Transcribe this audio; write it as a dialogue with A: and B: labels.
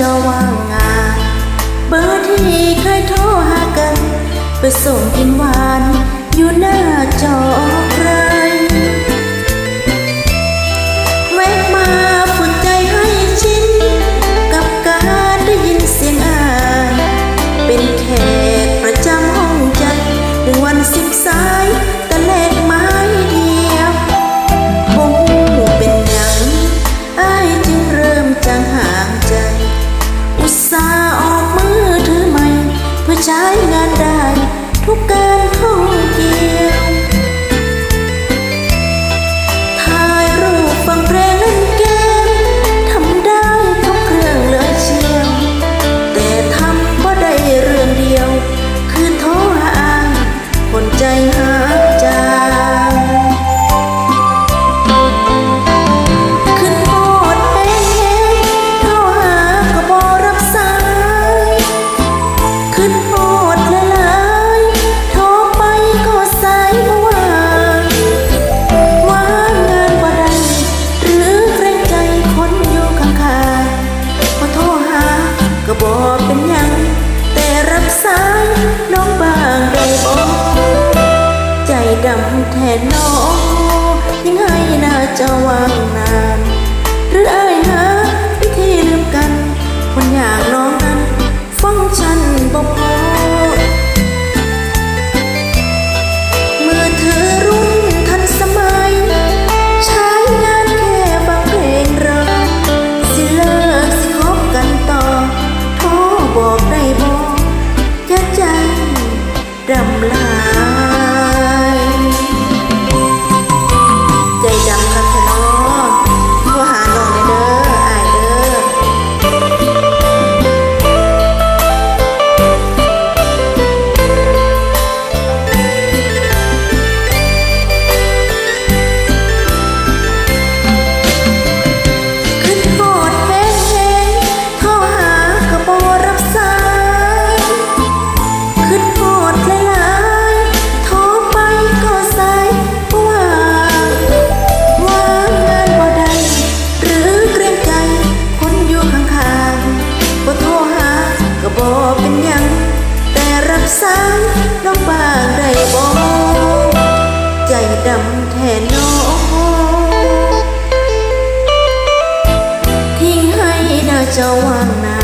A: จะว่างงาน เบอร์ที่เคยโทรหากัน ไปส่งพินหวานอยู่หน้าจอ ดำแทนน้องยิ่งให้น่าจะวางนานหรืออายหา 交往难。